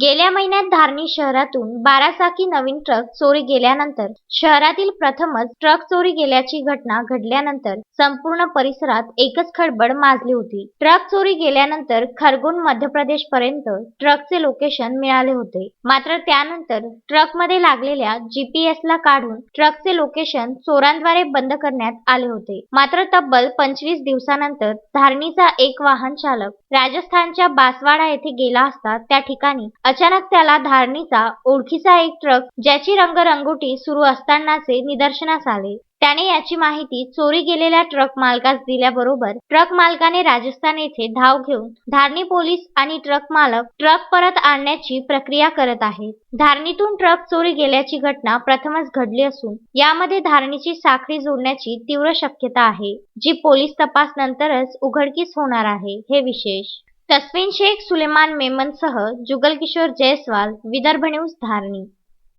गेल्या महिन्यात धारणी शहरातून बारा चाकी नवीन ट्रक चोरी गेल्यानंतर शहरातील प्रथमच ट्रक चोरी गेल्याची घटना घडल्यानंतर संपूर्ण परिसरात एकच खळबळ माजली होती. ट्रक चोरी गेल्यानंतर खरगोन मध्य प्रदेश पर्यंत ट्रकचे लोकेशन मिळाले होते. मात्र त्यानंतर ट्रकमध्ये लागलेल्या जीपीएस ला काढून ट्रकचे लोकेशन चोरांद्वारे बंद करण्यात आले होते. मात्र तब्बल पंचवीस दिवसानंतर धारणीचा एक वाहन चालक राजस्थानच्या बासवाडा येथे गेला असता त्या ठिकाणी अचानक त्याला धारणीचा ओळखीचा एक ट्रक ज्याची रंगरंगोटी सुरू असतानाचे निदर्शनास आले. त्याने याची माहिती चोरी गेलेल्या ट्रक मालकास दिल्याबरोबर ट्रक मालकाने राजस्थान येथे धाव घेऊन धारणी पोलीस आणि ट्रक मालक ट्रक परत आणण्याची प्रक्रिया करत आहेत. धारणीतून ट्रक चोरी गेल्याची घटना प्रथमच घडली असून यामध्ये धारणीची साखळी जोडण्याची तीव्र शक्यता आहे जी पोलीस तपास नंतरच उघडकीस होणार आहे हे विशेष. तस्वीन शेख सुलेमान मेमनसह जुगल किशोर जयस्वाल विदर्भ न्यूज धारणी.